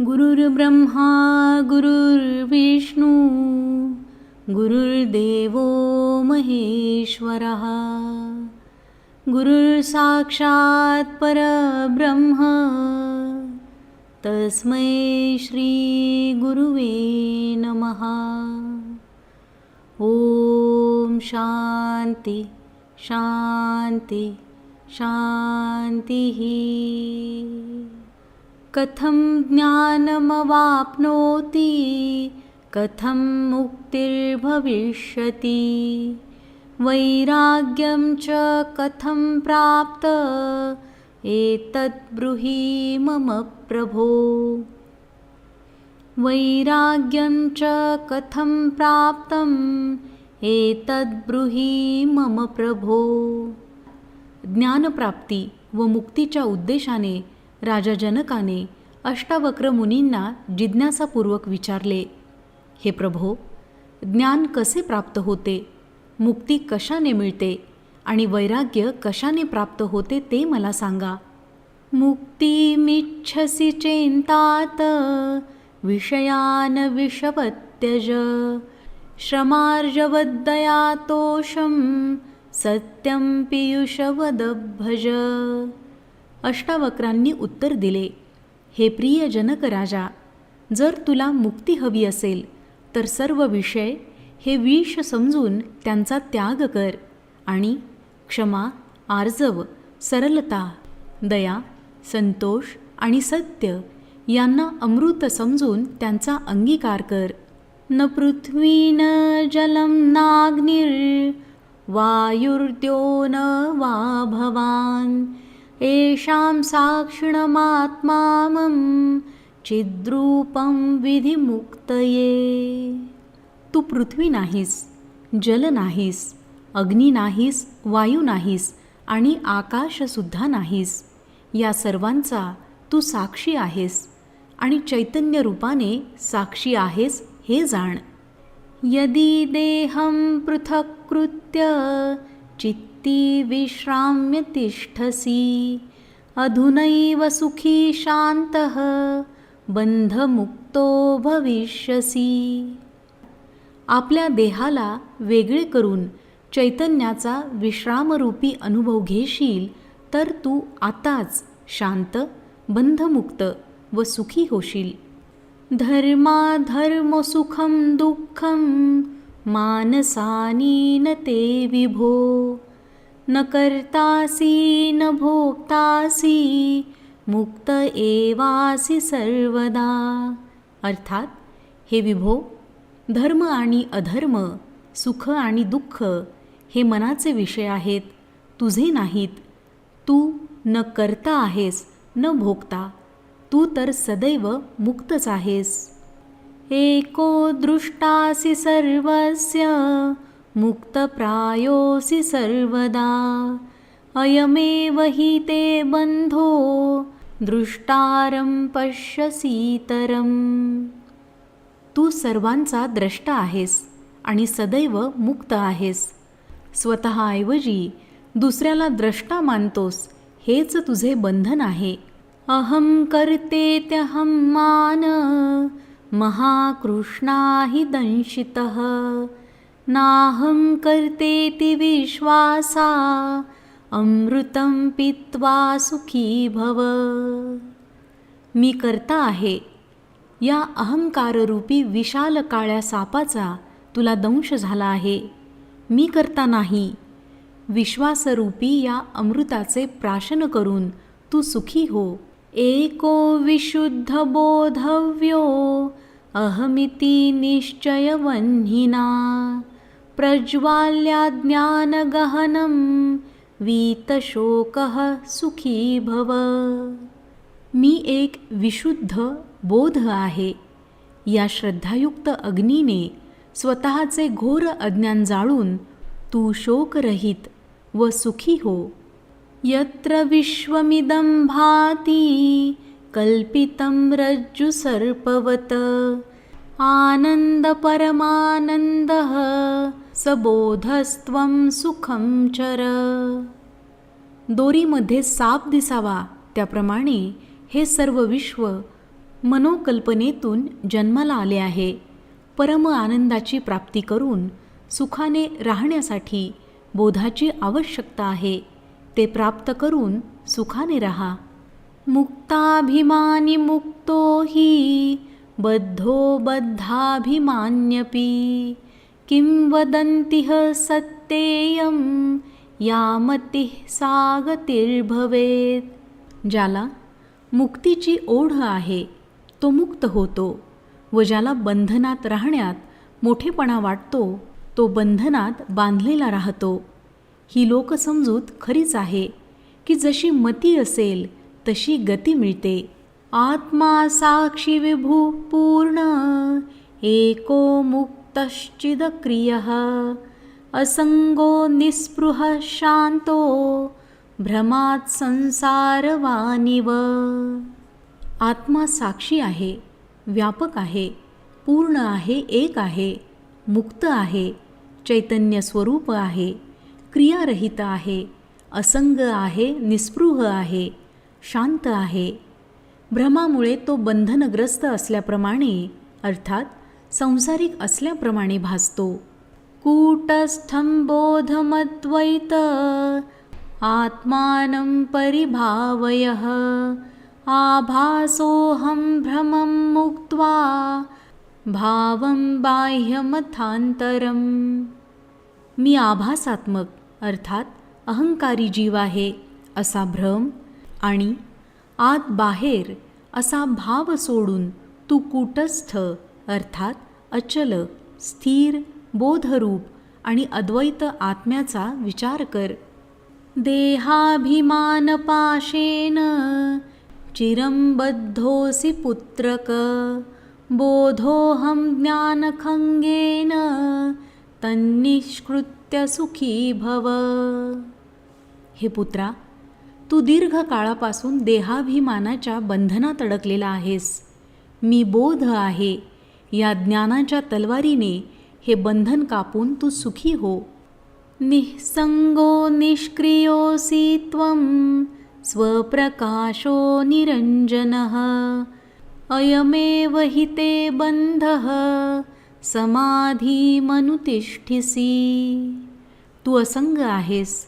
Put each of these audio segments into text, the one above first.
गुरुर्ब्रह्मा गुरुर्विष्णू गुरुर्देवो महेश्वरः। गुरुर्साक्षात् परब्रह्म तस्मै श्रीगुरुवे नमः। ॐ शान्ति शान्ति शान्तिः कथं ज्ञानमवाप्नोति? कथं मुक्तिर्भविष्यति? वैराग्यं च कथं प्राप्त? एतद्ब्रूहि मम प्रभो। वैराग्यं च कथं प्राप्तम्? एतद्ब्रूहि मम प्रभो। ज्ञानप्राप्ती व मुक्तीच्या उद्देशाने राजा जनकाने अष्टावक्र मुनींना जिज्ञासापूर्वक विचारले हे प्रभो ज्ञान कसे प्राप्त होते? मुक्ती कशाने मिळते? आणि वैराग्य कशाने प्राप्त होते ते मला सांगा. मुक्तीमिच्छसि चेन्तात विषयान विषवत्यज श्रमार्जवद्दया तोषं सत्यं पियुषवदभज अष्टावक्रांनी उत्तर दिले हे प्रिय जनक राजा जर तुला मुक्ती हवी असेल तर सर्व विषय हे विष समजून त्यांचा त्याग कर आणि क्षमा आर्जव सरलता दया संतोष आणि सत्य यांना अमृत समजून त्यांचा अंगीकार कर. न पृथ्वी न जलम नाग्निर् वायुर्द्यो न वा भवान येषां साक्षिणमात्मामं चिद्रूपं विधिमुक्तये। तू पृथ्वी नाहीस जल नाहीस अग्नी नाहीस वायू नाहीस आणि आकाशसुद्धा नाहीस। या सर्वांचा तू साक्षी आहेस आणि चैतन्य रूपाने साक्षी आहेस हे जाण। यदि देहं पृथक्कृत्य चित्त विश्राम्य तिष्ठसि. अधुनैव सुखी शान्तः बंधमुक्तो भविष्यसी. आपल्या देहाला वेगळे करून चैतन्याचा विश्रामरूपी अनुभव घेशील तर तू आताच शांत बंधमुक्त व सुखी होशील. धर्माधर्मसुखं दुःखं मानसानी न ते विभो. न कर्तासि न भोक्तासि मुक्त एवासि सर्वदा. अर्थात हे विभो धर्म आणि अधर्म सुख आणि दुःख हे मनाचे विषय आहेत. तुझे नाहीत. तू न करता आहेस न भोगता तू तर सदैव मुक्तच आहेस. एको दृष्टासी सर्वस्य मुक्तप्रायोऽसि सर्वदा। अयमेव हि ते बन्धो दृष्टारं पश्यसीतरम् तू सर्वांचा द्रष्टा आहेस आणि सदैव मुक्त आहेस. स्वतःऐवजी दुसऱ्याला द्रष्टा मानतोस हेच तुझे बंधन आहे. अहं कर्तेत्यहं मान महाकृष्णा हि दंशितः। नाहं कर्तेति विश्वासा अमृतं पित्वा सुखी भव। मी करता आहे या अहंकाररूपी विशाल काळ्या सापाचा तुला दंश झाला आहे. मी करता नाही विश्वासरूपी या अमृताचे प्राशन करून तू सुखी हो. एको विशुद्ध बोधव्यो अहमिति निश्चयवह्निना। प्रज्वाल्या ज्ञानगहनं वीतशोकः सुखी भव। मी एक विशुद्ध बोध आहे या श्रद्धायुक्त अग्नीने स्वतःचे घोर अज्ञान जाळून तू शोकरहित व सुखी हो। यत्र विश्वमिदं भाती कल्पितं रज्जुसर्पवत् आनन्दपरमानन्दः सबोधस्त्वं सुखं चर. दोरीमध्ये साप दिसावा त्याप्रमाणे हे सर्व विश्व मनोकल्पनेतून जन्माला आले आहे. परम आनंदाची प्राप्ती करून सुखाने राहण्यासाठी बोधाची आवश्यकता आहे. ते प्राप्त करून सुखाने राहा. मुक्ताभिमानी मुक्तो ही बद्धो बद्धाभिमान्यपी किं वदन्तिः सत्येयं? या मतिः सागतिर्भवेत्. ज्याला मुक्तीची ओढ आहे तो मुक्त होतो व ज्याला बंधनात राहण्यात मोठेपणा वाटतो तो बंधनात बांधलेला राहतो. ही लोकसमजूत खरीच आहे की जशी मती असेल तशी गती मिळते. आत्मा साक्षी विभू पूर्ण एको मुक्तश्चिदक्रिय असंगो निस्पृह शांतो भ्रमात संसारवानिव। आत्मा साक्षी आहे व्यापक आहे पूर्ण आहे एक आहे मुक्त आहे चैतन्य स्वरूप आहे क्रियारहित आहे असंग आहे निस्पृह आहे शांत आहे। भ्रमामुळे तो बंधनग्रस्त असल्याप्रमाणे अर्थात संसारिक असल्याप्रमाणे भासतो. कूटस्थं बोधमद्वैत आत्मानं परिभावयः आभासोऽहं भ्रमं मुक्त्वा भावं बाह्यमथांतरम मी आभासात्मक अर्थात अहंकारी जीव आहे असा भ्रम आणि आत बाहेर असा भाव सोडून तू कूटस्थ अर्थात अचल स्थिर बोधरूप आणि अद्वैत आत्म्याचा विचार कर. देहाभिमानपाशेन पाशेन बद्धोऽसि पुत्रक बोधोऽहं ज्ञानखङ्गेन तन्निष्कृत्य सुखी भव. हे पुत्रा तू दीर्घ काळापासून देहाभिमानाच्या बंधनात अडकलेला आहेस. मी बोध आहे. या ज्ञानाच्या तलवारीने हे बंधन कापून तू सुखी हो. निःसंगो निष्क्रियोसी त्वं स्वप्रकाशो निरञ्जनः। अयमेव हि ते बन्धः समाधीमनुतिष्ठिसी। तू असंग आहेस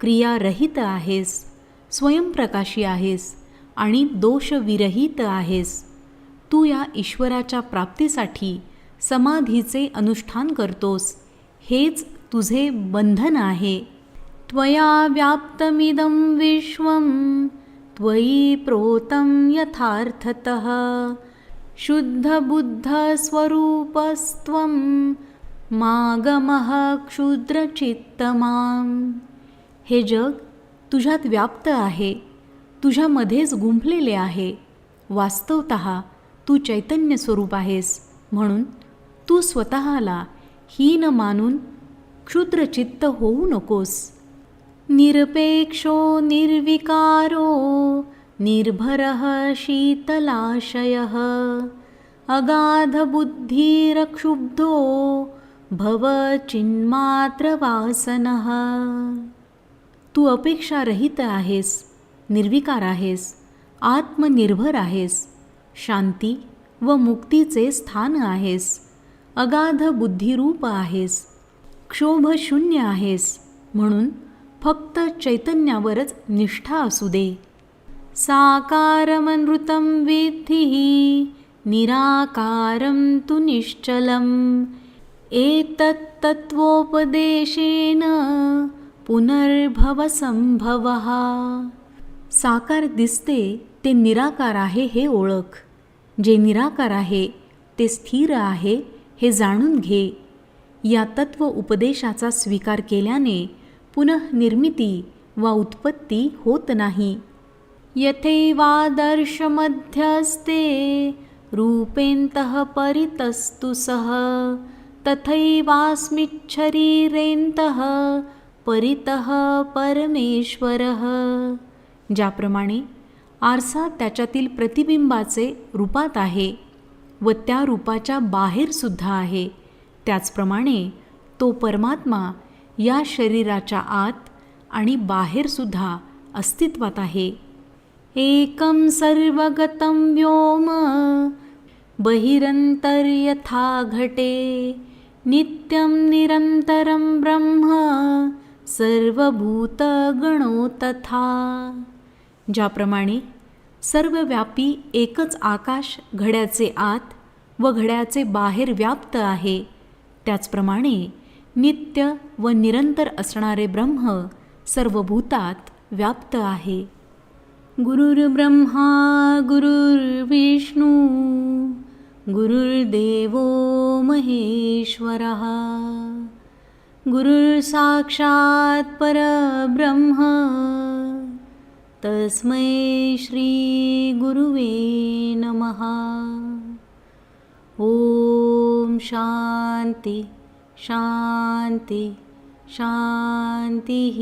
क्रियारहित आहेस स्वयंप्रकाशी आहेस आणि दोषविरहित आहेस. तू या ईश्वराच्या प्राप्तीसाठी समाधीचे अनुष्ठान करतोस हेच तुझे बंधन आहे. त्वया व्याप्तमिदं विश्वं त्वयि प्रोतं यथार्थतः. शुद्धबुद्धस्वरूपस्त्वं मागमः क्षुद्रचित्तमां हे जग तुझ्यात व्याप्त आहे तुझ्यामध्येच गुंफलेले आहे वास्तवत तू चैतन्य स्वरूप आहेस. म्हणून तू स्वतःला हीन मानून क्षुद्रचित्त होऊ नकोस. निरपेक्षो निर्विकारो निर्भरः शीतलाशयः. अगाधबुद्धिरक्षुब्धो भवचिन्मात्रवासनः तू अपेक्षारहित आहेस निर्विकार आहेस आत्मनिर्भर आहेस. शांती व मुक्तीचे स्थान आहेस. अगाध बुद्धिरूप आहेस. क्षोभशून्य आहेस. म्हणून फक्त चैतन्यावरच निष्ठा असू दे. साकारमनृतं विद्धिः निराकारं तु निश्चलम्. एतत्तत्त्वोपदेशेन पुनर्भवसंभवः. साकार दिसते ते निराकार आहे हे ओळख. जे निराकार आहे ते स्थिर आहे हे जाणून घे. या तत्व उपदेशाचा स्वीकार केल्याने पुनर्निर्मिती वा उत्पत्ती होत नाही. यथैवादर्शमध्यस्ते रूपेन्तः परितस्तु सः तथैवास्मिच्छरीरेन्तः परितः परमेश्वरः. ज्याप्रमाणे आरसा त्याच्यातील प्रतिबिंबाचे रूपात आहे व त्या रूपाच्या बाहेरसुद्धा आहे. त्याचप्रमाणे तो परमात्मा या शरीराच्या आत आणि बाहेरसुद्धा अस्तित्वात आहे. एकं सर्वगतं व्योम बहिरंतर्यथा घटे नित्यं निरंतरम ब्रह्म सर्वभूतगणो तथा। ज्याप्रमाणे सर्वव्यापी एकच आकाश घड्याचे आत व घड्याचे बाहेर व्याप्त आहे त्याचप्रमाणे नित्य व निरंतर असणारे ब्रह्म सर्व भूतात व्याप्त आहे. गुरुर्ब्रह्मा गुरुर्विष्णू गुरुर्देव महेश्वरः गुरुर्साक्षात परब्रह्म तस्मै श्रीगुरुवे नमः। ॐ शान्ति शान्ति शान्तिः